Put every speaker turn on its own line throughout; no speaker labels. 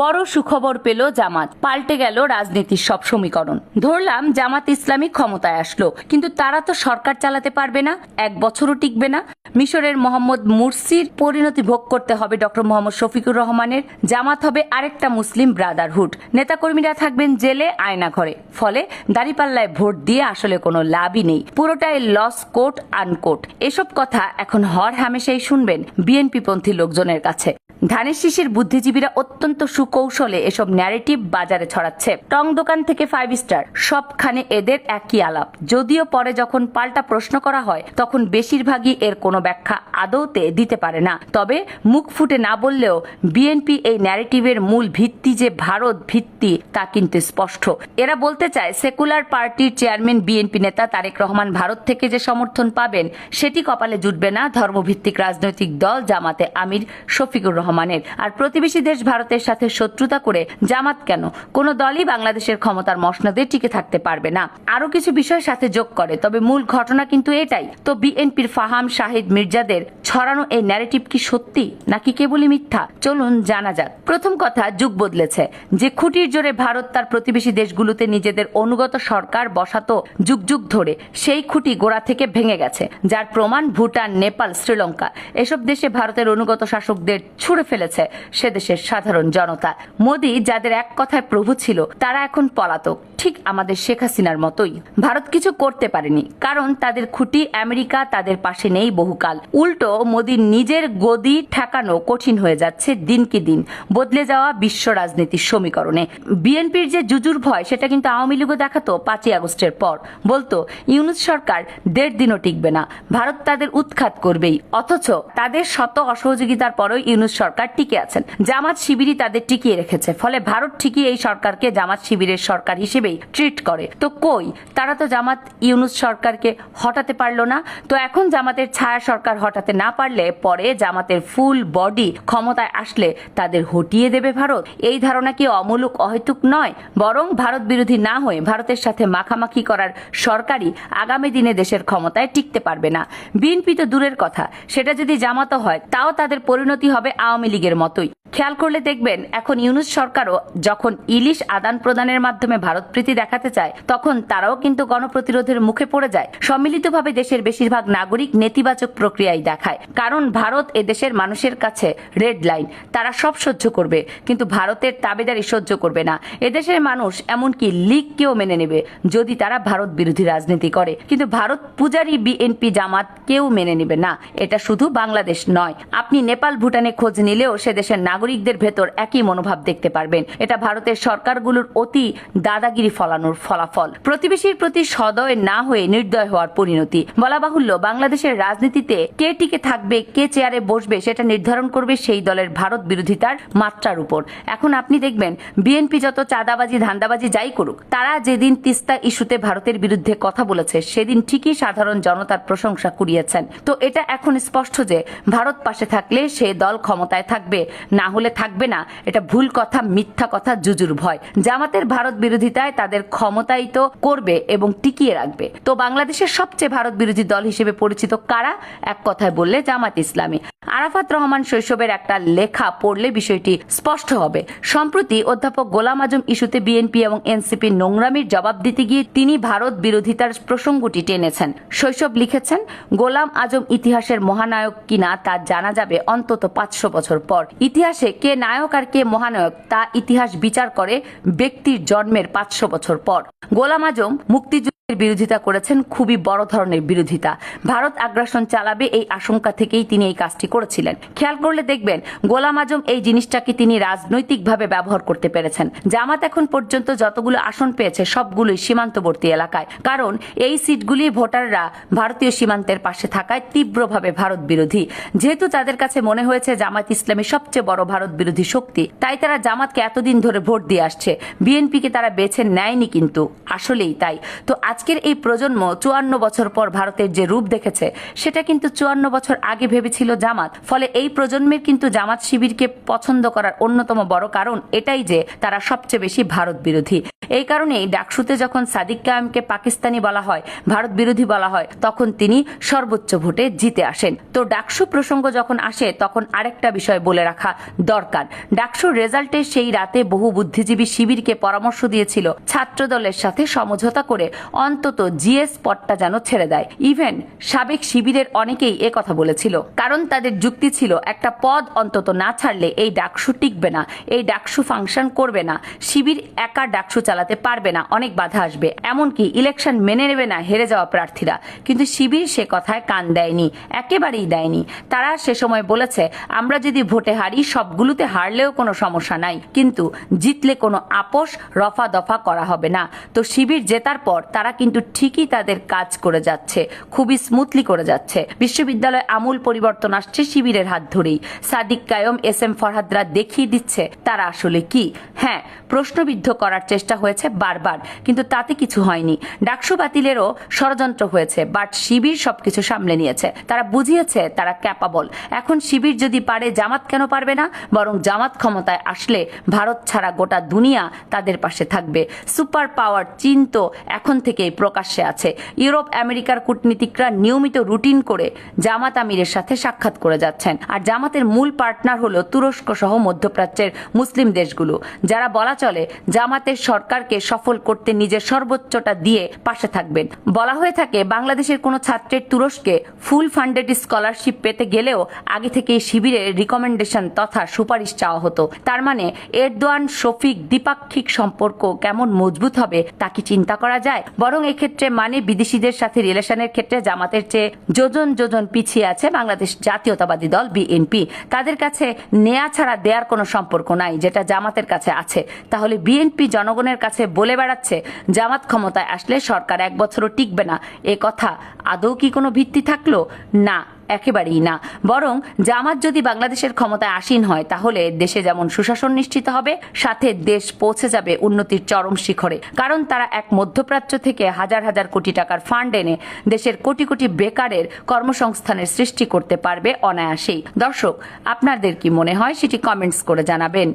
বড় সুখবর পেল জামাত। পাল্টে গেল রাজনীতির সব সমীকরণ। ধরলাম জামাত ইসলামী ক্ষমতায় আসলো, কিন্তু তারা তো সরকার চালাতে পারবে না, এক বছরও টিকবে না। মিশরের মোহাম্মদ মুরসির পরিণতি ভোগ করতে হবে ডক্টর মোহাম্মদ শফিকুর রহমানের। জামাত হবে আরেকটা মুসলিম ব্রাদারহুড। নেতাকর্মীরা থাকবেন জেলে আয়না ঘরে ফলে দাঁড়িপাল্লায় ভোট দিয়ে আসলে কোনো লাভই নেই। পুরোটাই লস কোট আনকোট এসব কথা এখন হর হামেশাই শুনবেন বিএনপি পন্থী লোকজনের কাছে। ধানের শীষের বুদ্ধিজীবীরা অত্যন্ত সুকৌশলে এসব ন্যারেটিভ বাজারে ছড়াচ্ছে। টং দোকান থেকে ফাইভ স্টার সবখানে এদের একই আলাপ। যদিও পরে যখন পাল্টা প্রশ্ন করা হয়, তখন বেশিরভাগই এর কোনো ব্যাখ্যা আদৌতে দিতে পারে না। তবে মুখ ফুটে না বললেও বিএনপি এই ন্যারেটিভের মূল ভিত্তি যে ভারত ভিত্তি, তা কিন্তু স্পষ্ট। এরা বলতে চায় সেকুলার পার্টির চেয়ারম্যান বিএনপি নেতা তারেক রহমান ভারত থেকে যে সমর্থন পাবেন, সেটি কপালে জুটবে না ধর্মভিত্তিক রাজনৈতিক দল জামাতে আমির শফিকুর রহমানের আর প্রতিবেশী দেশ ভারতের সাথে শত্রুতা করে জামাত কেন? কোনো দলই বাংলাদেশের ক্ষমতার মসনদে টিকে থাকতে পারবে না। আরও কিছু বিষয় সাথে যোগ করে, তবে মূল ঘটনা কিন্তু এটাই। তো বিএনপির ফাহাম শাহিদ মির্জাদের ছড়ানো এই ন্যারেটিভ কি সত্যি, নাকি কেবলই মিথ্যা? চলুন জানা যাক। প্রথম কথা, যুগ বদলেছে। যে খুঁটির জোরে ভারত তার প্রতিবেশী দেশগুলোতে নিজেদের অনুগত সরকার বসাতো যুগ যুগ ধরে, সেই খুঁটি গোড়া থেকে ভেঙে গেছে, যার প্রমাণ ভুটান, নেপাল, শ্রীলঙ্কা। এসব দেশে ভারতের অনুগত শাসকদের ছুড়ে ফেলেছে সে দেশের সাধারণ জনতা। মোদী যাদের এক কথায় প্রভু ছিল তারা এখন পলাতক। ঠিক আমাদের শেখ হাসিনার মতোই। ভারত কিছু করতে পারেনি, কারণ তাদের খুঁটি আমেরিকা তাদের পাশে নেই বহুকাল। উল্টো মোদীর নিজের গদি ঠেকানো কঠিন হয়ে যাচ্ছে দিনকে দিন। বদলে যাওয়া বিশ্ব রাজনীতির সমীকরণে। বিএনপির যে জুজুর ভয়, সেটা কিন্তু আওয়ামী লীগও দেখাতো পাঁচই আগস্টের পর। বলতো, ইউনুস সরকার দেড় দিনও টিকবে না। ভারত তাদের উৎখাত করবেই। অথচ তাদের শত অসহযোগিতার পরেও ইউনুস সরকার টিকে আছেন। জামাত শিবিরই তাদের টিকিয়ে রেখেছে। ফলে ভারত ঠিকই এই সরকারকে জামাত শিবিরের সরকার হিসেবেই ট্রিট করে। তো কই? তারা তো জামাত ইউনুস সরকারকে হটাতে পারল না। তো এখন জামাতের ছায়া সরকার হটাতে না পারলে পরে জামাতের ফুল বডি ক্ষমতায় আসলে তাদের হটিয়ে দেবে ভারত। এই ধারণা কি অমূলক অহেতুক নয়? বরং ভারত বিরোধী না হয়ে ভারতের সাথে মাখামাখি করার সরকারই আগামী দিনে দেশের ক্ষমতায় টিকতে পারবে না। বিএনপি তো দূরের কথা। সেটা যদি জামাতও হয়, তাও তাদের পরিণতি হবে আওয়ামী লীগের মতোই। খেয়াল করলে দেখবেন, এখন ইউনুস সরকারও যখন ইলিশ আদান প্রদানের মাধ্যমে ভারত প্রীতি দেখাতে চায়, তখন তারাও কিন্তু গণপ্রতিরোধের মুখে পড়ে যায়। সম্মিলিতভাবে দেশের বেশিরভাগ নাগরিক নেতিবাচক প্রক্রিয়াই দেখায়। কারণ ভারত এ দেশের মানুষের কাছে রেড লাইন। তারা সব সহ্য করবে, কিন্তু ভারতের তাবেদারি সহ্য করবে না। এদেশের মানুষ এমনকি লীগকেও মেনে নেবে, যদি তারা ভারত বিরোধী রাজনীতি করে। কিন্তু ভারত পূজারী বিএনপি জামাত কেউ মেনে নেবে না। এটা শুধু বাংলাদেশ নয়। আপনি নেপাল, ভুটানে খোঁজ নিলেও সে দেশের নাগরিকদের ভেতর একই মনোভাব দেখতে পারবেন। এটা ভারতের সরকারগুলোর অতি দাদাগিরি ফলানোর ফলাফল। প্রতিবেশীর প্রতি সদয় না হয়ে নির্দয় হওয়ার পরিণতি। বলা বাহুল্য, বাংলাদেশের রাজনীতিতে কে টিকে থাকবে, কে চেয়ারে বসবে সেটা নির্ধারণ করবে সেই দলের ভারত বিরোধিতার মাত্রার উপর। এখন আপনি দেখবেন, বিএনপি যত চাঁদাবাজি, ধান্দাবাজি যাই করুক, তারা যেদিন তিস্তা ইস্যুতে ভারতের বিরুদ্ধে কথা বলেছে, সেদিন ঠিকই সাধারণ জনতার প্রশংসা কুড়িয়েছেন। তো এটা এখন স্পষ্ট যে, ভারত পাশে থাকলে সে দল ক্ষমতায় থাকবে না হলে থাকবে না। এটা ভুল কথা, মিথ্যা কথা, জুজুর ভয়। জামাতের ভারত বিরোধিতায় তাদের ক্ষমতায়িত করবে এবং টিকিয়ে রাখবে। তো বাংলাদেশের সবচেয়ে ভারত বিরোধী দল হিসেবে পরিচিত কারা? এক কথায় বললে জামাত ইসলামী। আরাফাত রহমান শৈশবের একটা লেখা পড়লে বিষয়টি স্পষ্ট হবে। সম্প্রতি অধ্যাপক গোলাম আজম ইস্যুতে বিএনপি এবং এনসিপি নোংরামির জবাব দিতে গিয়ে তিনি ভারত বিরোধিতার প্রসঙ্গটি টেনেছেন। শৈশব লিখেছেন, গোলাম আজম ইতিহাসের মহানায়ক কিনা তা জানা যাবে অন্তত পাঁচশো বছর পর। ইতিহাসে কে নায়ক আর কে মহানায়ক তা ইতিহাস বিচার করে ব্যক্তির জন্মের পাঁচশো বছর পর। গোলাম আজম, মুক্তিযুদ্ধ বিরোধিতা করেছেন খুবই বড় ধরনের বিরোধিতা। ভারত আগ্রাসন চালাবে এই আশঙ্কা থেকেই তিনি এই কাজটি করেছিলেন। খেয়াল করলে দেখবেন, গোলাম আজম এই জিনিসটাকে তিনি রাজনৈতিকভাবে ব্যবহার করতে পেরেছেন। জামাত এখন পর্যন্ত যতগুলো আসন পেয়েছে, সবগুলোই সীমান্তবর্তী এলাকায়। কারণ এই সিটগুলি ভোটাররা ভারতীয় সীমান্তের পাশে থাকায় তীব্রভাবে ভারত বিরোধী। যেহেতু তাদের কাছে মনে হয়েছে জামাত ইসলামী সবচেয়ে বড় ভারত বিরোধী শক্তি, তাই তারা জামাতকে এতদিন ধরে ভোট দিয়ে আসছে। বিএনপিকে তারা বেছে নেয়নি কিন্তু, আসলেই তাই। তো আজকের এই প্রজন্ম চুয়ান্ন বছর পর ভারতের যে রূপ দেখেছে, সেটা কিন্তু চুয়ান্ন বছর আগে ভেবেছিল জামাত। ফলে এই প্রজন্মের কিন্তু জামাত শিবিরকে পছন্দ করার অন্যতম বড় কারণ এটাই যে তারা সবচেয়ে বেশি ভারত বিরোধী। এই কারণেই ডাকসুতে যখন সাদিক কায়েমকে পাকিস্তানি বলা হয়, ভারত বিরোধী বলা হয়, তখন তিনি সর্বোচ্চ ভোটে জিতে আসেন। তো ডাকসু প্রসঙ্গ যখন আসে, তখন আরেকটা বিষয় বলে রাখা দরকার। ডাকসুর রেজাল্টে সেই রাতে বহু বুদ্ধিজীবী শিবিরকে পরামর্শ দিয়েছিল ছাত্র দলের সাথে সমঝোতা করে অন্তত জিএস পদটা যেন ছেড়ে দেয়। ইভেন সাবেক শিবিরের অনেকেই কথা বলেছিল। কারণ তাদের যুক্তি ছিল, একটা পদ অন্তত না ছাড়লে এই ডাকসু টিকবে না, এই ডাকসু ফাংশন করবে না, শিবির একা ডাকসু চালাতে পারবে না, অনেক বাধা আসবে। এমনকি ইলেকশন মেনে নেবে না, হেরে যাওয়া প্রার্থীরা। কিন্তু শিবির সে কথায় কান দেয়নি, একেবারেই দেয়নি। তারা সে সময় বলেছে, আমরা যদি ভোটে হারি, সবগুলোতে হারলেও কোনো সমস্যা নাই। কিন্তু জিতলে কোনো আপোষ রফা দফা করা হবে না। তো শিবির জেতার পর তারা কিন্তু ঠিকই তাদের কাজ করে যাচ্ছে, খুবই স্মুথলি করে যাচ্ছে। বিশ্ববিদ্যালয়ে আমূল পরিবর্তন আসছে শিবিরের হাত ধরেই। সাদিক কায়ম এস এম ফরহাদরা দেখিয়ে দিচ্ছে, তারা আসলে কি? হ্যাঁ প্রশ্নবিদ্ধ করার চেষ্টা হয়েছে বারবার, কিন্তু তাতে কিছু হয়নি। ডাকসু বাতিলেরও ষড়যন্ত্র হয়েছে, বাট শিবির সবকিছু সামলে নিয়েছে। তারা বুঝিয়েছে তারা ক্যাপাবল এখন শিবির যদি পারে, জামাত কেন পারবে না? বরং জামাত ক্ষমতায় আসলে ভারত ছাড়া গোটা দুনিয়া তাদের পাশে থাকবে। সুপার পাওয়ার চীন তো এখন থেকেই প্রকাশ্যে আছে। ইউরোপ, আমেরিকার কূটনীতিকরা নিয়মিত রুটিন করে জামাত আমিরের সাথে সাক্ষাৎ করে যাচ্ছেন। আর জামাতের মূল পার্টনার হলো তুরস্ক সহ মধ্যপ্রাচ্যের মুসলিম দেশগুলো, যারা বলা চলে জামাতের সরকারকে সফল করতে নিজের সর্বোচ্চটা দিয়ে পাশে থাকবেন। বলা হয়ে থাকে, বাংলাদেশের কোনো ছাত্রের তুরস্কে ফুল ফান্ডেড স্কলারশিপ পেতে গেলেও আগে থেকেই শিবিরের রিকমেন্ডেশন তথা সুপারিশ চাওয়া হতো। তার মানে এরদোয়ান, শফিক দ্বিপাক্ষিক সম্পর্ক কেমন মজবুত হবে তা কি চিন্তা করা যায়? বরং এক্ষেত্রে মানে বিদেশিদের সাথে রিলেশনের ক্ষেত্রে জামাতের চেয়ে যোজন যোজন পিছিয়ে আছে বাংলাদেশ জাতীয়তাবাদী দল, বিএনপি। তাদের কাছে নেয়া ছাড়া দেয়ার কোনো সম্পর্ক নাই যেটা জামাতের কাছে আছে। তাহলে বিএনপি জনগণের কাছে বলে বেড়াচ্ছে, জামাত ক্ষমতায় আসলে সরকার এক বছরও টিকবে না। এ কথা আদৌ কি কোনো ভিত্তি থাকল? না। একেবারেই না। বরং জামাত যদি বাংলাদেশের ক্ষমতায় আসীন হয়, তাহলে দেশে যেমন সুশাসন নিশ্চিত হবে, সাথে দেশ পৌঁছে যাবে উন্নতির চরম শিখরে। কারণ তারা এক মধ্যপ্রাচ্য থেকে হাজার হাজার কোটি টাকার ফান্ড এনে দেশের কোটি কোটি বেকারের কর্মসংস্থানের সৃষ্টি করতে পারবে অনায়াসেই। দর্শক, আপনাদের কি মনে হয়? সেটি কমেন্টস করে জানাবেন।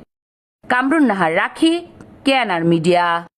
কামরুন নাহার রাখি কেয়ানার মিডিয়া।